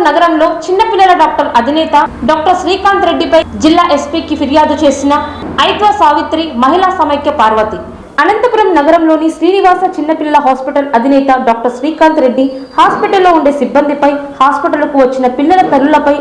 అనంతపురం నగరంలో చిన్నపిల్లల డాక్టర్ అధినేత డాక్టర్ శ్రీకాంత్ రెడ్డిపై జిల్లా ఎస్పీకి ఫిర్యాదు చేసిన ఐద్వా సావిత్రి మహిళా సమైక్య పార్వతి. అనంతపురం నగరంలోని శ్రీనివాస చిన్నపిల్లల హాస్పిటల్ అధినేత డాక్టర్ శ్రీకాంత్ రెడ్డి హాస్పిటల్లో ఉండే సిబ్బందిపై హాస్పిటల్కు వచ్చిన పిల్లల తల్లులపై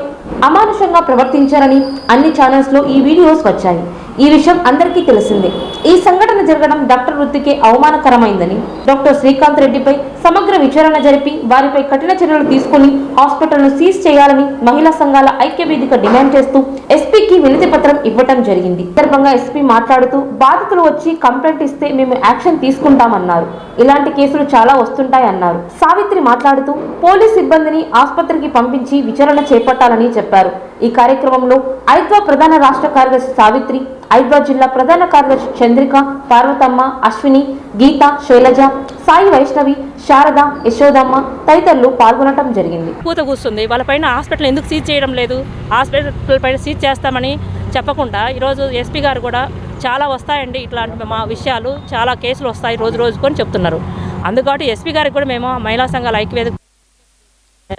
అమానుషంగా ప్రవర్తించారని అన్ని ఛానల్స్లో ఈ వీడియోస్ వచ్చాయి. ఈ విషయం అందరికీ తెలిసిందే. ఈ సంఘటన జరగడం డాక్టర్ వృత్తికే అవమానకరమైందని డాక్టర్ శ్రీకాంత్ రెడ్డిపై సమగ్ర విచారణ జరిపి వారిపై కఠిన చర్యలు తీసుకుని హాస్పిటల్ను సీజ్ చేయాలని మహిళా సంఘాల ఐక్య వేదిక డిమాండ్ చేస్తూ ఎస్పీకి వినతి పత్రం ఇవ్వటం జరిగింది. సందర్భంగా ఎస్పీ మాట్లాడుతూ బాధితులు వచ్చి కంప్లైంట్ ఇస్తే మేము యాక్షన్ తీసుకుంటామన్నారు. ఇలాంటి కేసులు చాలా వస్తుంటాయన్నారు సావిత్రి మాట్లాడుతూ పోలీస్ సిబ్బందిని ఆసుపత్రికి పంపించి విచారణ చేపట్టాలని చెప్పారు. ఈ కార్యక్రమంలో ఐద్వా ప్రధాన రాష్ట్ర కార్యదర్శి సావిత్రి ఐద్వా జిల్లా ప్రధాన కార్యదర్శి చంద్రిక పార్వతమ్మ అశ్విని గీత శైలజ సాయి వైష్ణవి శారద యశోదమ్మ తదితరులు పాల్గొనడం జరిగింది. పూత కూస్తుంది. వాళ్ళ పైన హాస్పిటల్ ఎందుకు సీజ్ చేయడం లేదు? హాస్పిటల్ పైన సీజ్ చేస్తామని చెప్పకుండా ఈరోజు ఎస్పీ గారు కూడా చాలా వస్తాయండి ఇట్లాంటి మా విషయాలు. చాలా కేసులు వస్తాయి రోజు రోజుకు అని చెప్తున్నారు. అందుకోటి ఎస్పీ గారికి కూడా మేము మహిళా సంఘాల ఐక్యవేదిక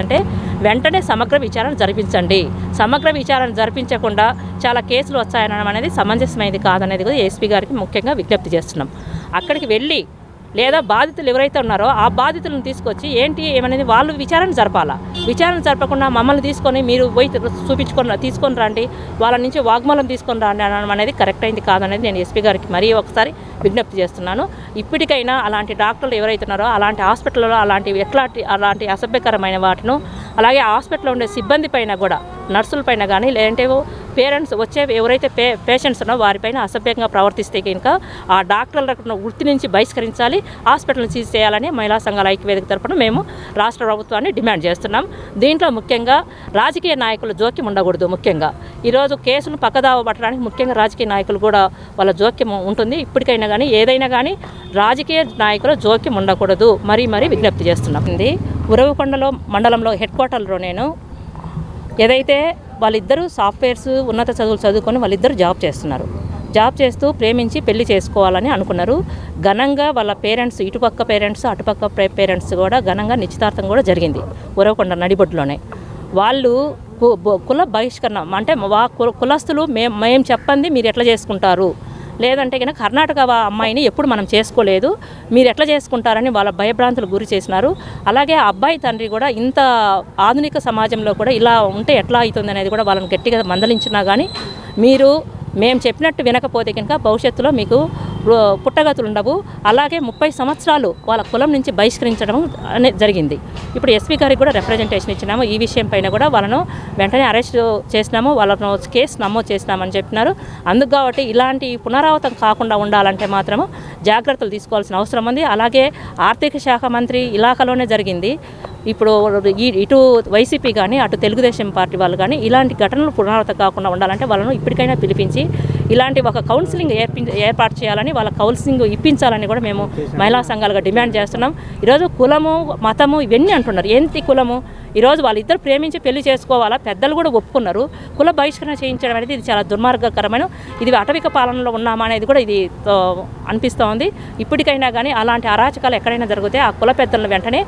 అంటే వెంటనే సమగ్ర విచారణ జరిపించండి. సమగ్ర విచారణ జరిపించకుండా చాలా కేసులు వచ్చాయనడం అనేది సమంజసమైనది కాదనేది కూడా ఎస్పీ గారికి ముఖ్యంగా విజ్ఞప్తి చేస్తున్నాం. అక్కడికి వెళ్ళి లేదా బాధితులు ఎవరైతే ఉన్నారో ఆ బాధితులను తీసుకొచ్చి ఏంటి ఏమనేది వాళ్ళు విచారణ జరపాలా? విచారణ జరపకుండా మమ్మల్ని తీసుకొని మీరు పోయి చూపించుకొని తీసుకొని రండి వాళ్ళ నుంచి వాగ్మూలం తీసుకొని రండి అనడం అనేది కరెక్ట్ అయింది కాదనేది నేను ఎస్పీ గారికి మరీ ఒకసారి విజ్ఞప్తి చేస్తున్నాను. ఇప్పటికైనా అలాంటి డాక్టర్లు ఎవరైతే ఉన్నారో అలాంటి హాస్పిటల్లో అలాంటి ఎట్లాంటి అలాంటి అసభ్యకరమైన వాటిను అలాగే హాస్పిటల్లో ఉండే సిబ్బంది పైన కూడా నర్సుల పైన కానీ లేదంటే పేరెంట్స్ వచ్చే ఎవరైతే పే పేషెంట్స్ ఉన్నో వారిపైన అసభ్యంగా ప్రవర్తిస్తే కనుక ఆ డాక్టర్ల వృత్తి నుంచి బహిష్కరించాలి హాస్పిటల్ని సీజ్ చేయాలని మహిళా సంఘాల ఐక్యవేదిక తరఫున మేము రాష్ట్ర ప్రభుత్వాన్ని డిమాండ్ చేస్తున్నాం. దీంట్లో ముఖ్యంగా రాజకీయ నాయకుల జోక్యం ఉండకూడదు ముఖ్యంగా. ఈరోజు కేసును పక్కదావ పట్టడానికి ముఖ్యంగా రాజకీయ నాయకులు కూడా వాళ్ళ జోక్యం ఉంటుంది. ఇప్పటికైనా కానీ ఏదైనా కానీ రాజకీయ నాయకుల జోక్యం ఉండకూడదు. మరీ మరీ విజ్ఞప్తి చేస్తున్నాం. ఇది ఉరవకొండలో మండలంలో హెడ్ క్వార్టర్లో నేను ఏదైతే వాళ్ళిద్దరూ సాఫ్ట్వేర్స్ ఉన్నత చదువులు చదువుకొని వాళ్ళిద్దరూ జాబ్ చేస్తున్నారు. జాబ్ చేస్తూ ప్రేమించి పెళ్ళి చేసుకోవాలని అనుకున్నారు. ఘనంగా వాళ్ళ పేరెంట్స్ ఇటుపక్క పేరెంట్స్ అటుపక్క పే- పేరెంట్స్ కూడా ఘనంగా నిశ్చితార్థం కూడా జరిగింది ఉరవకొండ నడిబొడ్డులోనే. వాళ్ళు కుల బహిష్కరణ అంటే వా కులస్తులు మేము మేము చెప్పండి మీరు ఎట్లా చేసుకుంటారు? లేదంటే కనుక కర్ణాటక అమ్మాయిని ఎప్పుడు మనం చేసుకోలేదు. మీరు ఎట్లా చేసుకుంటారని వాళ్ళ భయభ్రాంతులు గురి చేసినారు. అలాగే ఆ అబ్బాయి తండ్రి కూడా ఇంత ఆధునిక సమాజంలో కూడా ఇలా ఉంటే ఎట్లా అవుతుంది అనేది కూడా వాళ్ళని గట్టిగా మందలించినా కానీ మీరు మేము చెప్పినట్టు వినకపోతే కనుక భవిష్యత్తులో మీకు పుట్టగతులు ఉండవు అలాగే ముప్పై సంవత్సరాలు వాళ్ళ కులం నుంచి బహిష్కరించడం అనేది జరిగింది. ఇప్పుడు ఎస్పీ గారికి కూడా రిప్రజెంటేషన్ ఇచ్చినాము. ఈ విషయం పైన కూడా వాళ్ళను వెంటనే అరెస్ట్ చేసినాము. వాళ్ళను కేసు నమోదు చేసినామని చెప్పినారు. అందుకు కాబట్టి ఇలాంటి పునరావృతం కాకుండా ఉండాలంటే మాత్రము జాగ్రత్తలు తీసుకోవాల్సిన అవసరం ఉంది. అలాగే ఆర్థిక శాఖ మంత్రి ఇలాఖలోనే జరిగింది. ఇప్పుడు ఈ ఇటు వైసీపీ కానీ అటు తెలుగుదేశం పార్టీ వాళ్ళు కానీ ఇలాంటి ఘటనలు పునరావృతం కాకుండా ఉండాలంటే వాళ్ళను ఇప్పటికైనా పిలిపించి ఇలాంటి ఒక కౌన్సిలింగ్ ఏర్పి ఏర్పాటు చేయాలని వాళ్ళ కౌన్సిలింగ్ ఇప్పించాలని కూడా మేము మహిళా సంఘాలుగా డిమాండ్ చేస్తున్నాం. ఈరోజు కులము మతము ఇవన్నీ అంటున్నారు. ఏంటి కులము? ఈరోజు వాళ్ళిద్దరు ప్రేమించి పెళ్ళి చేసుకోవాలా? పెద్దలు కూడా ఒప్పుకున్నారు. కుల బహిష్కరణ చేయించడం అనేది ఇది చాలా దుర్మార్గకరమైన ఇది అటవిక పాలనలో ఉన్నామా అనేది కూడా ఇది తో, అనిపిస్తోంది. ఇప్పటికైనా కానీ అలాంటి అరాచకాలు ఎక్కడైనా జరిగితే ఆ కుల పెద్దలను వెంటనే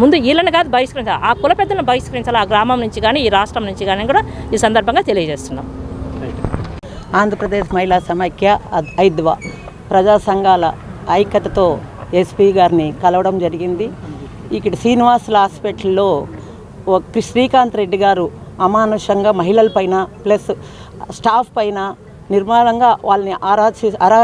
ముందు వీళ్ళని కాదు బహిష్కరించాలి. ఆ కుల పెద్దలను బహిష్కరించాలి. ఆ గ్రామం నుంచి కానీ ఈ రాష్ట్రం నుంచి కానీ కూడా ఈ సందర్భంగా తెలియజేస్తున్నాం. ఆంధ్రప్రదేశ్ మహిళా సమైక్య ఐద్వా ప్రజా సంఘాల ఐక్యతతో ఎస్పీ గారిని కలవడం జరిగింది. ఇక్కడ శ్రీనివాసుల హాస్పిటల్లో శ్రీకాంత్ రెడ్డి గారు అమానుషంగా మహిళల పైన ప్లస్ స్టాఫ్ పైన నిర్మాణంగా వాళ్ళని ఆరాచి అరా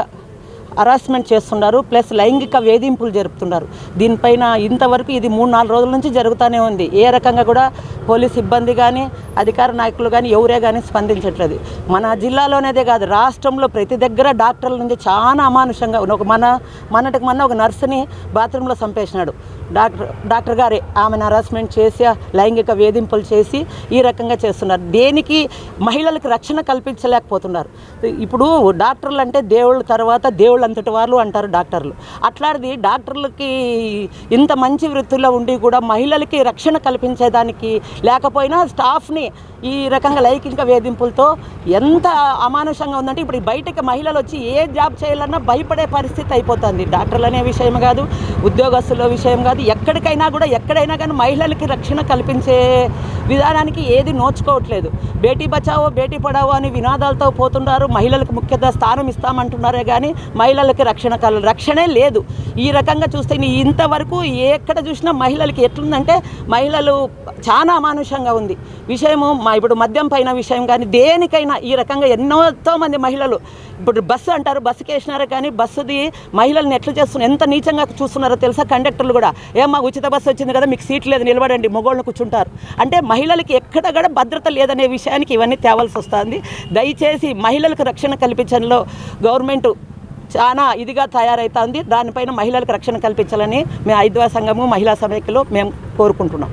హరాస్మెంట్ చేస్తున్నారు ప్లస్ లైంగిక వేధింపులు జరుపుతున్నారు దీనిపైన ఇంతవరకు ఇది మూడు నాలుగు రోజుల నుంచి జరుగుతూనే ఉంది. ఏ రకంగా కూడా పోలీస్ సిబ్బంది కానీ అధికార నాయకులు కానీ ఎవరే కానీ స్పందించట్లేదు. మన జిల్లాలోనేదే కాదు రాష్ట్రంలో ప్రతి దగ్గర డాక్టర్ల నుంచి చాలా అమానుషంగా ఒక మన మనటికి మొన్న ఒక నర్సుని బాత్రూంలో చంపేసినాడు. డాక్టర్ డాక్టర్ గారే ఆమెను హరాస్మెంట్ చేసి లైంగిక వేధింపులు చేసి ఈ రకంగా చేస్తున్నారు. దేనికి మహిళలకు రక్షణ కల్పించలేకపోతున్నారు. ఇప్పుడు డాక్టర్లు అంటే దేవుళ్ళ తర్వాత దేవుళ్ళు అంతటి వాళ్ళు అంటారు డాక్టర్లు. అట్లాంటిది డాక్టర్లకి ఇంత మంచి వృత్తిలో ఉండి కూడా మహిళలకి రక్షణ కల్పించేదానికి లేకపోయినా స్టాఫ్ని ఈ రకంగా లైంగిక వేధింపులతో ఎంత అమానుషంగా ఉందంటే ఇప్పుడు బయటకి మహిళలు వచ్చి ఏ జాబ్ చేయాలన్నా భయపడే పరిస్థితి అయిపోతుంది. డాక్టర్లు అనే విషయం కాదు ఉద్యోగస్తుల విషయం కాదు ఎక్కడికైనా కూడా ఎక్కడైనా కానీ మహిళలకి రక్షణ కల్పించే విధానానికి ఏది నోచుకోవట్లేదు. బేటీ బచావో బేటీ పడావో అని వినాదాలతో పోతున్నారు మహిళలకు ముఖ్యత స్థానం ఇస్తామంటున్నారే కానీ మహిళ మహిళలకి రక్షణ కల రక్షణే లేదు. ఈ రకంగా చూస్తే నీ ఇంతవరకు ఎక్కడ చూసినా మహిళలకి ఎట్లుందంటే మహిళలు చాలా అమానుషంగా ఉంది. విషయము మా ఇప్పుడు మద్యం పైన విషయం కానీ దేనికైనా ఈ రకంగా ఎన్నోతో మంది మహిళలు ఇప్పుడు బస్సు అంటారు బస్సుకి వేసినారు కానీ బస్సుది మహిళల్ని ఎట్లా చేస్తున్నారు ఎంత నీచంగా చూస్తున్నారో తెలుసా? కండక్టర్లు కూడా. ఏమా ఉచిత బస్సు వచ్చింది కదా మీకు సీట్ లేదు నిలబడండి మొగోళ్ళు కూర్చుంటారు. అంటే మహిళలకి ఎక్కడ కూడా భద్రత లేదనే విషయానికి ఇవన్నీ తేవాల్సి వస్తుంది. దయచేసి మహిళలకు రక్షణ కల్పించడంలో గవర్నమెంట్ చాలా ఇదిగా తయారవుతుంది దానిపైన మహిళలకు రక్షణ కల్పించాలని మేము ఐద్వా సంఘము మహిళా సమైక్యలో మేము కోరుకుంటున్నాం.